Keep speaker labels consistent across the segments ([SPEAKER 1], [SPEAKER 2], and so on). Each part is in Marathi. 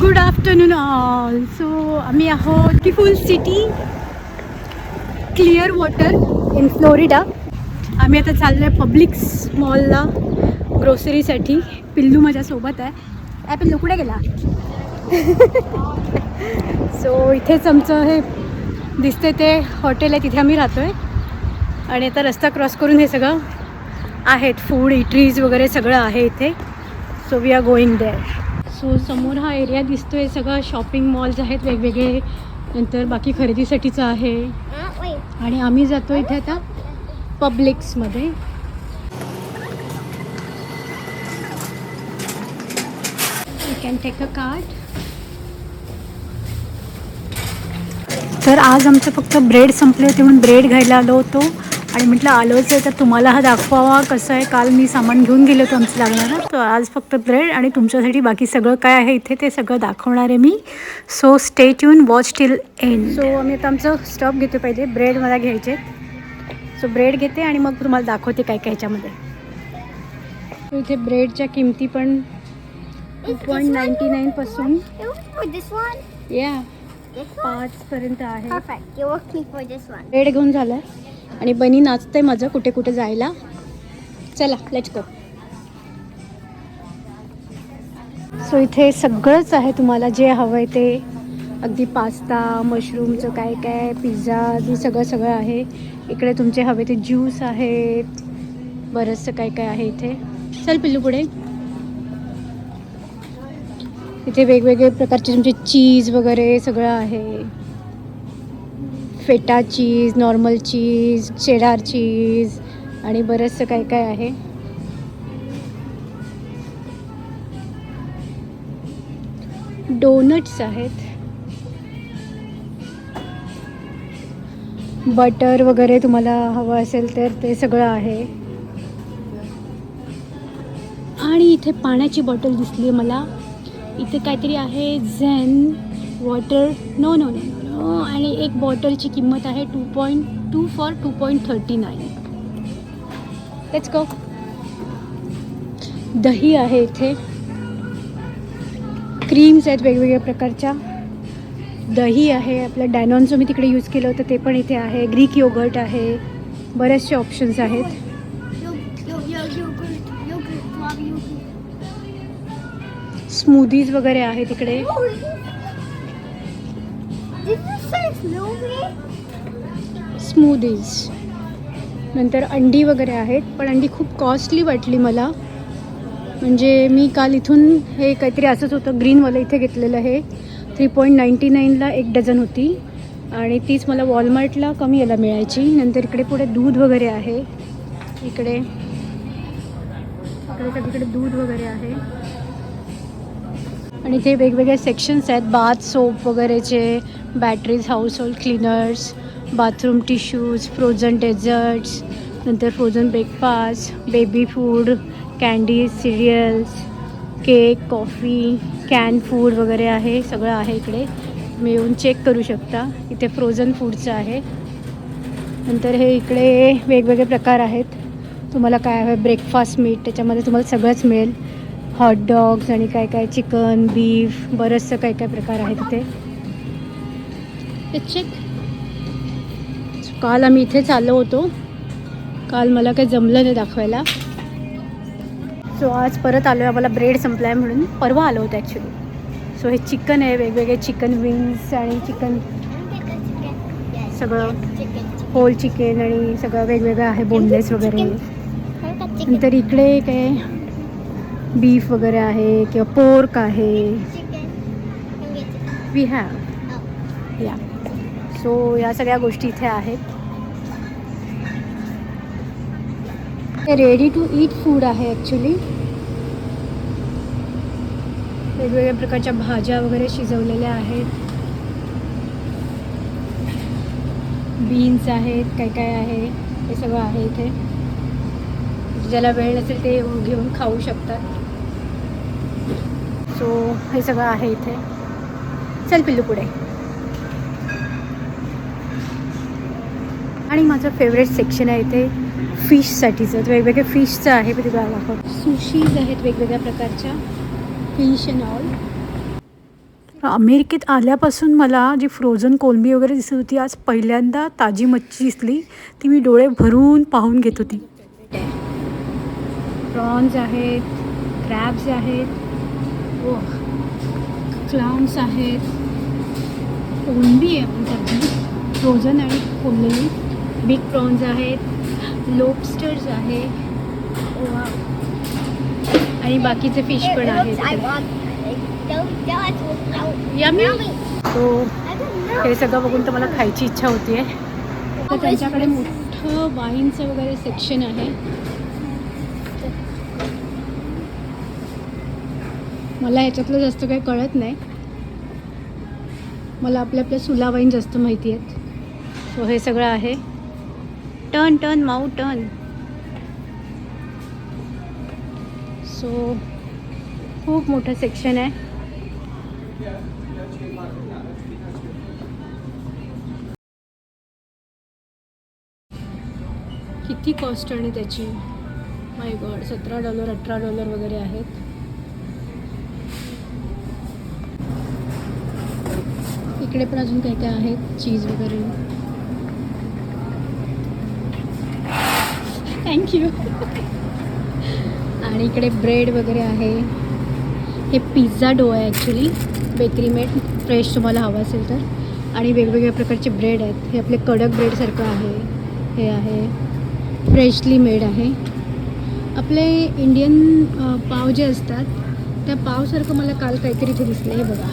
[SPEAKER 1] गुड आफ्टरनून ऑल सो आम्ही आहोत beautiful city clear water in Florida आम्ही आता चाललो आहे पब्लिक्स मॉलला ग्रोसरीसाठी पिल्लू माझ्यासोबत आहे. ॲ पिल्लू कुठे गेला? सो इथेच आमचं हे दिसते ते हॉटेल आहे. तिथे आम्ही राहतो आहे आणि आता रस्ता क्रॉस करून हे सगळं आहेत. फूड इटरीज वगैरे सगळं आहे इथे. So we are going there so समोर हा एरिया दिसतोय सगळं शॉपिंग मॉल्स आहेत वेगवेगळे. नंतर बाकी खरेदीसाठीचं आहे. आणि आम्ही जातो इथे आता पब्लिक्समध्ये you can take a card तर आज आमचं फक्त ब्रेड संपले होते म्हणून ब्रेड घ्यायला आलो होतो. आणि म्हटलं आलोच आहे तर तुम्हाला हा दाखवावा कसं आहे? काल मी सामान घेऊन गेलो होतो आमचं लागणारं. तर आज फक्त ब्रेड आणि तुमच्यासाठी बाकी सगळं काय आहे इथे ते सगळं दाखवणार आहे मी. So stay tune watch till end so आम्ही आता आमचं स्टॉप घेतो पहिले. ब्रेड मला घ्यायचे सो ब्रेड घेते आणि मग तुम्हाला दाखवते काय काय ह्याच्यामध्ये इथे ब्रेडच्या किमती पण टू पॉईंट नाईन्टी नाईनपासून? या? पाचपर्यंत आहे. ब्रेड घेऊन झालं. आणि बनी नाचतंय माझं कुठे कुठे जायला. चला लेट्स गो सो इथे सगळंच आहे तुम्हाला जे हवं आहे ते. अगदी पास्ता मशरूमचं काय काय पिझ्झा जे सगळं सगळं आहे. इकडे तुमचे हवे ते ज्यूस आहेत बरंचसं काय काय आहे इथे. चल पिल्लू पुढे. इथे वेगवेगळे प्रकारचे तुमचे चीज वगैरे सगळं आहे. फेटा चीज नॉर्मल चीज चेडार चीज आणि बरंचसं काय काय आहे. डोनट्स आहेत. बटर वगैरे तुम्हाला हवं असेल तर ते सगळं आहे. आणि इथे पाण्याची बॉटल दिसली मला. इथे काहीतरी आहे zen water no no no no हो, आणि एक बॉटलची किंमत आहे two point two four two point thirty nine. तेच गो दही आहे इथे. क्रीम्स आहेत वेगवेगळ्या प्रकारच्या. दही आहे आपलं डायनॉनचं मी तिकडे यूज केलं होतं ते पण इथे आहे. ग्रीक योगर्ट आहे. बरेचसे ऑप्शन्स आहेत. स्मूदीज वगैरे आहे तिकडे
[SPEAKER 2] oh, did you say smoothie?
[SPEAKER 1] Smoothies नंतर अंडी वगैरे आहेत पण अंडी खूप कॉस्टली वाटली मला. म्हणजे मी काल इथून हे काहीतरी असंच होतं ग्रीनवालं इथे घेतलेलं आहे थ्री पॉईंट नाईन्टी नाईनला एक डझन होती. आणि तीच मला वॉलमार्टला कमी याला मिळायची. नंतर इकडे पुढे दूध वगैरे आहे. इकडे. इकडे सगळीकडे दूध वगैरे आहे. आणि ते वेगवेगळे सेक्शन्स आहेत बाथ सोप वगैरेचे batteries household cleaners bathroom tissues frozen desserts नंतर frozen breakfast baby food candies cereals cake coffee can food वगैरे आहे सगळं आहे इकडे. तुम्ही येऊन चेक करू शकता. इथे फ्रोझन फूडचं आहे. नंतर हे इकडे वेगवेगळे प्रकार आहेत. तुम्हाला काय हवं ब्रेकफास्ट मीट त्याच्यामध्ये तुम्हाला सगळंच मिळेल. हॉट डॉग्स आणि काय काय चिकन बीफ बरंचसं काय काय प्रकार आहेत इथे. चेक काल आम्ही इथेच आलो होतो काल मला काही जमलं नाही दाखवायला सो आज परत आलो आहे आम्हाला ब्रेड संपला आहे म्हणून परवा आलो होतो ॲक्च्युली सो हे चिकन आहे वेगवेगळे चिकन विंग्स आणि चिकन. सगळं. होल चिकन आणि सगळं वेगवेगळं आहे बोनलेस वगैरे. नंतर इकडे काय बीफ वगैरे आहे किंवा पोर्क आहे? वी हॅव सो या सगळ्या गोष्टी इथे आहेत. रेडी टू ईट फूड आहे ॲक्च्युली वेगवेगळ्या प्रकारच्या भाज्या वगैरे शिजवलेल्या आहेत. बीन्स आहेत काय काय आहे हे सगळं आहे इथे. ज्याला वेळ नसेल ते घेऊन खाऊ शकतात. सो हे सगळं आहे इथे. चल पिल्लू पुढे. आणि माझं फेवरेट सेक्शन आहे इथे फिशसाठीचं तर वेगवेगळे फिशचं आहे मी तुला दाखव. सुशीज आहेत वेगवेगळ्या प्रकारच्या. फिश अँड ऑल अमेरिकेत आल्यापासून मला जी फ्रोझन कोलंबी वगैरे दिसत होती आज पहिल्यांदा ताजी मच्छी दिसली. ती मी डोळे भरून पाहून घेत होती. प्रॉन्स आहेत क्रॅब्स आहेत. ओ क्लाउन्स आहेत. कोलंबी आहे आपण फ्रोझन आणि कोललेली बिग प्रॉन्स आहेत लोबस्टर्स आहे आणि बाकीचे फिश पण आहेत.
[SPEAKER 2] Know.
[SPEAKER 1] हे सगळं बघून तर मला खायची इच्छा होती तर त्यांच्याकडे मोठं वाईनचं वगैरे सेक्शन आहे. मला ह्याच्यातलं जास्त काही कळत नाही. मला आपल्या आपल्या सुला वाईन जास्त माहिती आहेत. सो हे सगळं आहे. टर्न टर्न माऊ टर्न सो खूप मोठं सेक्शन आहे. किती कॉस्ट आणि त्याची? माय गॉड सतरा डॉलर अठरा डॉलर वगैरे आहेत. इकडे पण अजून काही काय आहेत? चीज वगैरे. थँक्यू आणि इकडे ब्रेड वगैरे आहे. हे पिझ्झा डो आहे ॲक्च्युली बेकरी मेड फ्रेश तुम्हाला हवं असेल तर. आणि वेगवेगळ्या प्रकारचे ब्रेड आहेत. हे आपले कडक ब्रेडसारखं आहे. हे आहे. फ्रेशली मेड आहे. आपले इंडियन पाव जे असतात त्या पावसारखं मला काल काहीतरी इथे दिसलं हे बघा.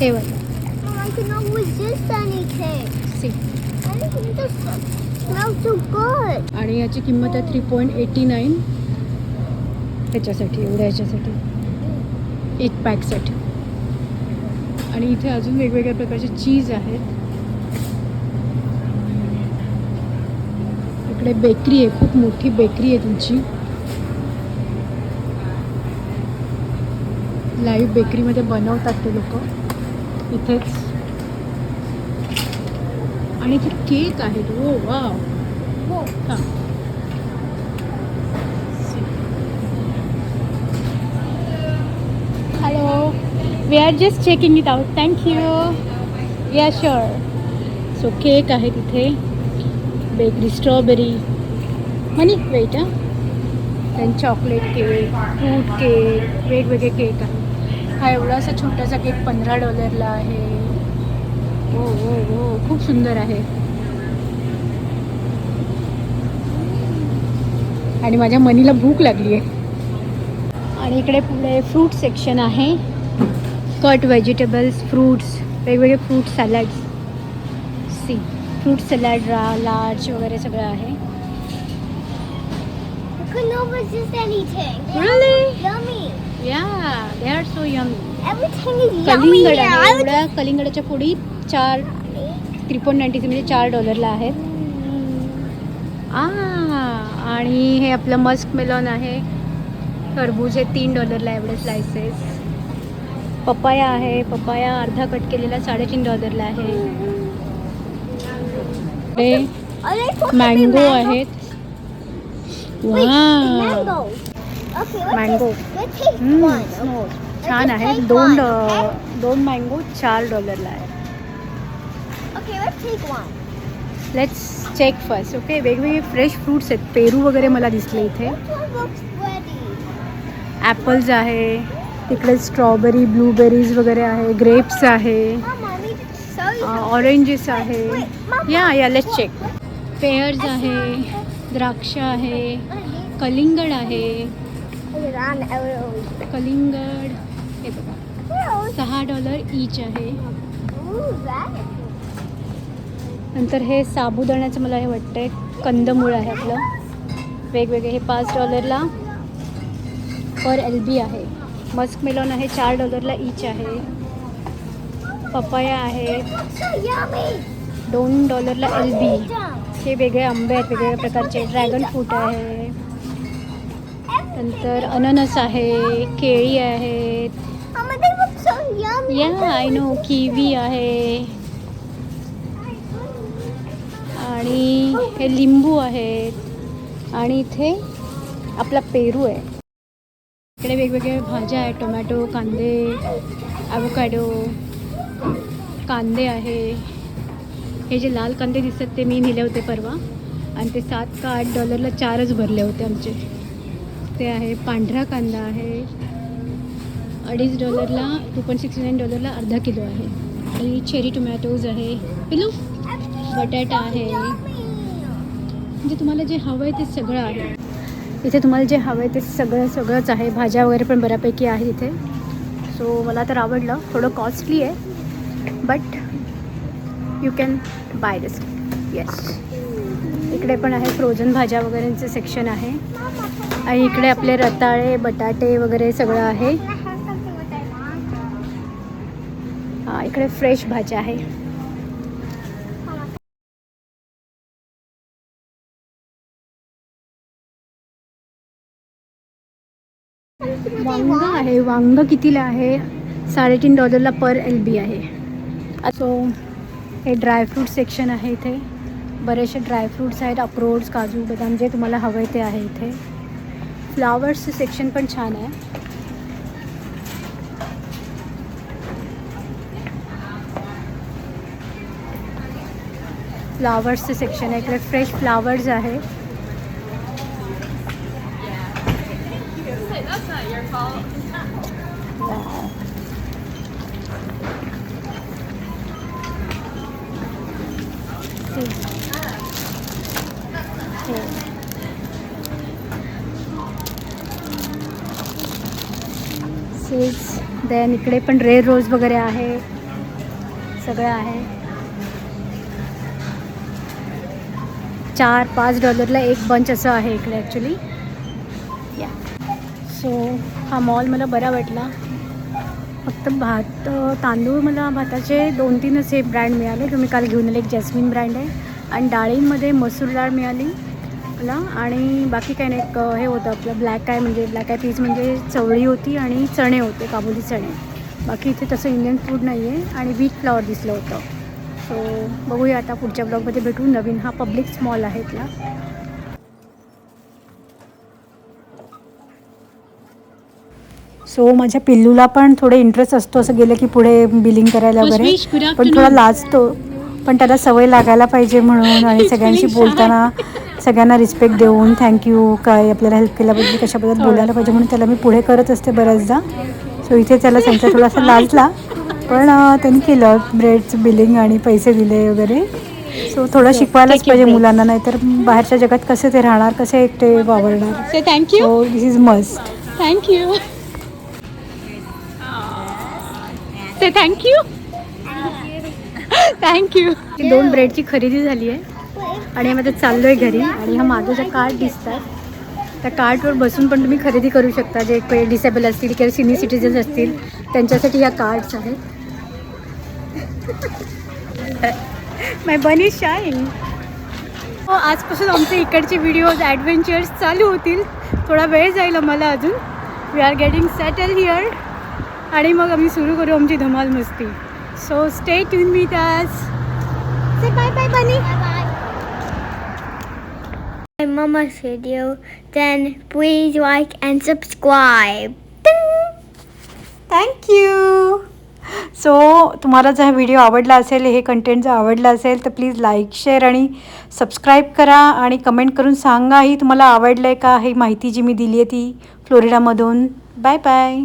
[SPEAKER 1] हे बघा. आणि याची किंमत आहे थ्री पॉईंट एटी नाईन ह्याच्यासाठी एवढ्या ह्याच्यासाठी एक पॅकसाठी आणि इथे अजून वेगवेगळ्या प्रकारचे चीज आहेत. इकडे बेकरी आहे खूप मोठी बेकरी आहे तुमची. लाईव्ह बेकरीमध्ये बनवतात ते लोक. इथेच. आणि इथे केक आहेत. ओ वा
[SPEAKER 2] Whoa.
[SPEAKER 1] हाँ. Hello we are just checking it out thank you yeah sure so cake आहे तिथे. Bakery strawberry money wait then chocolate cake fruit cake वेगवेगळे केक आहे हा एवढासा छोटासा केक पंधरा डॉलरला आहे. हो हो हो. खूप सुंदर आहे. आणि माझ्या मनीला भूक लागली आहे. आणि इकडे पुढे फ्रूट सेक्शन आहे. कट व्हेजिटेबल्स फ्रूट्स वेगवेगळे fruit salads see fruit salad रा लार्ज वगैरे सगळं आहे. कलिंगड कलिंगडाच्या फोडी चार थ्री पॉईंट नाईन्टी म्हणजे चार डॉलरला आहेत. आ आणि हे आपलं मस्क मेलॉन आहे. टरबूज हे तीन डॉलरला एवढे स्लायसेस पपाया आहे. पपाया अर्धा कट केलेला साडेतीन डॉलरला आहे. मँगो? आहेत. स्नो.
[SPEAKER 2] Let's
[SPEAKER 1] छान आहे. दोन? दोन मँगो चार डॉलरला आहे
[SPEAKER 2] Okay, let's take one.
[SPEAKER 1] Let's check first okay वेगवेगळे फ्रेश फ्रूट्स आहेत पेरू वगैरे मला दिसले इथे
[SPEAKER 2] Which one looks ready?
[SPEAKER 1] Apples आहे तिकडे स्ट्रॉबेरी ब्लूबेरीज वगैरे आहे ग्रेप्स आहे
[SPEAKER 2] Mom, mommy, show you something.
[SPEAKER 1] Oranges आहे या या लेट्स चेक. पेअर्स आहे द्राक्ष आहे कलिंगड आहे. कलिंगड हे बघा? सहा डॉलर ईच आहे
[SPEAKER 2] Ooh, that.
[SPEAKER 1] नंतर हे साबुदाण्याचं मला हे वाटतंय कंदमूळ आहे आपलं वेगवेगळे हे पाच डॉलरला पर एल बी आहे मस्क मेलॉन आहे चार डॉलरला ईच आहे पपाया आहे. दोन डॉलरला एल बी. हे वेगळे आंबे आहेत वेगवेगळ्या प्रकारचे ड्रॅगन फ्रूट आहे नंतर अननस आहे केळी आहेत. या आय नो किवी आहे आणि हे लिंबू आहेत. आणि इथे आपला पेरू आहे. इकडे वेगवेगळ्या भाज्या आहेत. टोमॅटो कांदे ॲवोकॅडो कांदे आहे. हे जे लाल कांदे दिसतात ते मी नेले होते परवा. आणि ते सात का आठ डॉलरला चारच भरले होते आमचे. ते आहे पांढरा कांदा आहे. अडीच डॉलरला टू पॉईंट सिक्स्टी नाईन डॉलरला अर्धा किलो आहे. आणि चेरी टोमॅटोज आहे. पिलू बटाटा आहे. म्हणजे तुम्हाला जे हवं आहे ते सगळं आहे. इथे तुम्हाला जे हवं आहे ते सगळं सगळंच आहे. भाज्या वगैरे पण बऱ्यापैकी आहे इथे. सो मला तर आवडलं. थोडं कॉस्टली आहे. But you can buy this yes इकडे पण आहे फ्रोझन भाज्या वगैरेंचं सेक्शन आहे. आणि इकडे आपले रताळे बटाटे वगैरे सगळं आहे. इकडे फ्रेश भाज्या आहे. वांग आहे वांग कितीला आहे? साडेतीन डॉलरला पर एल बी आहे. सो हे ड्रायफ्रूट सेक्शन आहे इथे. बरेचसे ड्रायफ्रूट्स आहेत अक्रोड्स काजू बदाम जे तुम्हाला हवे ते आहे इथे. फ्लावर्सचं सेक्शन पण छान आहे. फ्लावर्सचं सेक्शन आहे. इकडे फ्रेश फ्लावर्स आहे. Wow. हे. देन इकडे पण रेड रोज वगैरे आहे सगळं आहे चार पाच डॉलरला एक बंच असं आहे इकडे ॲक्च्युली सो हा मॉल मला बरा वाटला. फक्त भात तांदूळ मला भाताचे दोन तीनच हे ब्रँड मिळाले. तुम्ही काल घेऊन आले एक जॅस्मिन ब्रँड आहे आणि डाळींमध्ये मसूर डाळ मिळाली मला आणि बाकी काही नाही एक, हे होतं आपलं ब्लॅक आय म्हणजे ब्लॅक आय पीस म्हणजे चवळी होती आणि चणे होते काबुली चणे. बाकी इथे तसं इंडियन फूड नाही आहे आणि व्हीट फ्लॉवर दिसलं होतं. सो बघूया आता पुढच्या ब्लॉगमध्ये भेटू नवीन. हा पब्लिक स्मॉल आहे इथला. सो माझ्या पिल्लूला पण थोडे इंटरेस्ट असतो असं गेलं की पुढे बिलिंग करायला वगैरे. पण. थोडा लाजतो. पण त्याला सवय लागायला पाहिजे म्हणून आणि सगळ्यांशी बोलताना सगळ्यांना रिस्पेक्ट देऊन थँक्यू काय आपल्याला हेल्प केल्याबद्दल कशाबद्दल बोलायला पाहिजे म्हणून त्याला मी पुढे करत असते बऱ्याचदा. सो इथे त्याला त्यांचा थोडासा लाजला. पण त्यांनी केलं. ब्रेडचं बिलिंग आणि पैसे दिले वगैरे. सो थोडं शिकवायलाच पाहिजे. मुलांना नाहीतर बाहेरच्या जगात कसे ते राहणार कसे एकटे वावरणार. So this is must
[SPEAKER 3] Thank say thank you thank you you.
[SPEAKER 1] दोन ब्रेडची खरेदी झाली आहे. आणि आम्ही आता चाललो आहे घरी. आणि हा माझं ज्या कार्ड दिसतात. त्या कार्डवर बसून पण तुम्ही खरेदी करू शकता. जे काही डिसेबल असतील किंवा सिनियर सिटीजन्स असतील त्यांच्यासाठी ह्या कार्ड्स आहेत. माय बनी शाईन हो आजपासून आमचे इकडचे व्हिडिओज ॲडव्हेंचर्स चालू होतील. थोडा वेळ जाईल आम्हाला अजून. We are getting settle here आणि मग आम्ही सुरू करू आमची धमाल मस्ती. सो स्टे ट्यून मी त्यास bye bye, bunny.
[SPEAKER 2] My mama's video, then please like and subscribe.
[SPEAKER 1] Thank you so तुम्हाला जर हा व्हिडिओ आवडला असेल हे कंटेंट जर आवडलं असेल तर प्लीज लाईक शेअर आणि सबस्क्राईब करा आणि कमेंट करून सांगा ही तुम्हाला आवडलं आहे का? ही माहिती जी मी दिली आहे ती फ्लोरिडामधून बाय बाय